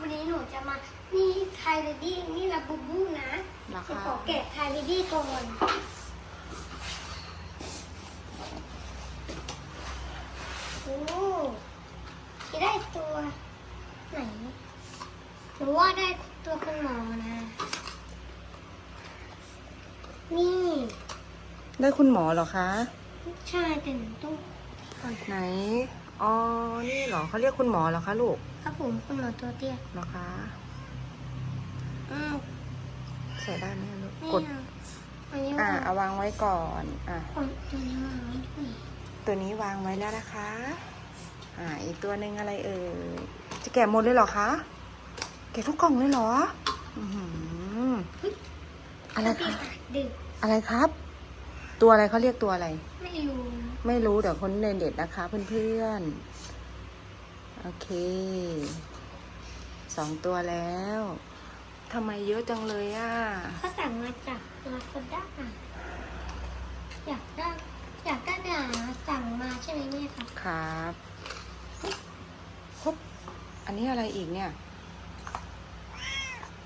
วันนี้หนูจะมานี่ไทยเรดี้นี่ลาบูบูนะเหรอหนูคะขอแกะไทยเรดี้ก่อนโอ้จะได้ตัวไหนหรือว่าได้ตัวคุณหมอนะ นี่ได้คุณหมอเหรอคะ ใช่แต่หนูต้องก่อนไหน อ๋อ นี่เหรอเขาเรียกคุณหมอเหรอคะลูกครับผมคุณหมอตัวเตี้ยเหรอคะอืมใส่ได้ไหมลูกไม่กดเอาอันนี้อ่าวางเอาวางไว้ก่อน อะคนตัวนี้วางไว้ด้วยตัวนี้วางไว้แล้วนะคะ อ่า อีกตัวหนึ่งอะไรเอ่ย จะแกะหมดเลยเหรอคะ แกะทุกกล่องเลยเหรอ อือหืออะไรพี่คะ ดึกอะไรครับ ตัวอะไรเขาเรียกตัวอะไร ไม่รู้ ไม่รู้เดี๋ยวคนในเด็ดนะคะเพื่อนๆ โอเค สองตัวแล้วทำไมเยอะจังเลยอะเขาสั่งมาจากลาซาด้าอยากได้อยากได้เนี่ยสั่งมาใช่ไหมเนี่ยครับครับฮบอันนี้อะไรอีกเนี่ย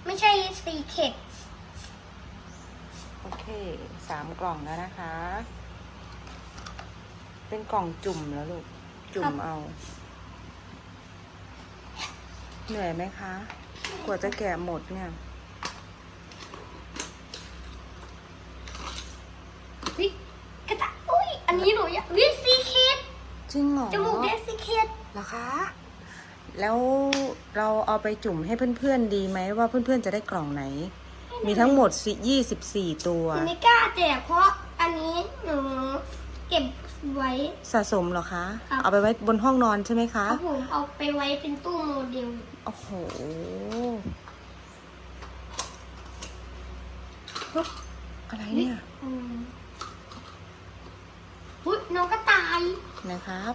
ไม่ใช่ซีเค็ดโอเคสามกล่องแล้วนะคะ เป็นกล่องจุ่มแล้วลูก จุ่มเอา เหนื่อยไหมคะ กว่าจะแกะหมดเนี่ยวิกระตะอุ้ย อันนี้หนูอยากวิซีเค็ดจริงเหรอจมูกได้ซีเค็ดเหรอคะแล้วเราเอาไปจุ่มให้เพื่อนๆดีไหมว่าเพื่อนๆจะได้กล่องไหน มีทั้งหมดสิ24ตัว หนูไม่กล้าแจกเพราะอันนี้หนูเก็บไว้สะสมเหรอคะ ครับเอาไปไว้บนห้องนอนใช่ไหมคะ เอาผมเอาไปไว้เป็นตู้โมเดล โอ้โหอะไรเนี่ยอืมอุ้ยน้องก็ตายนะครับ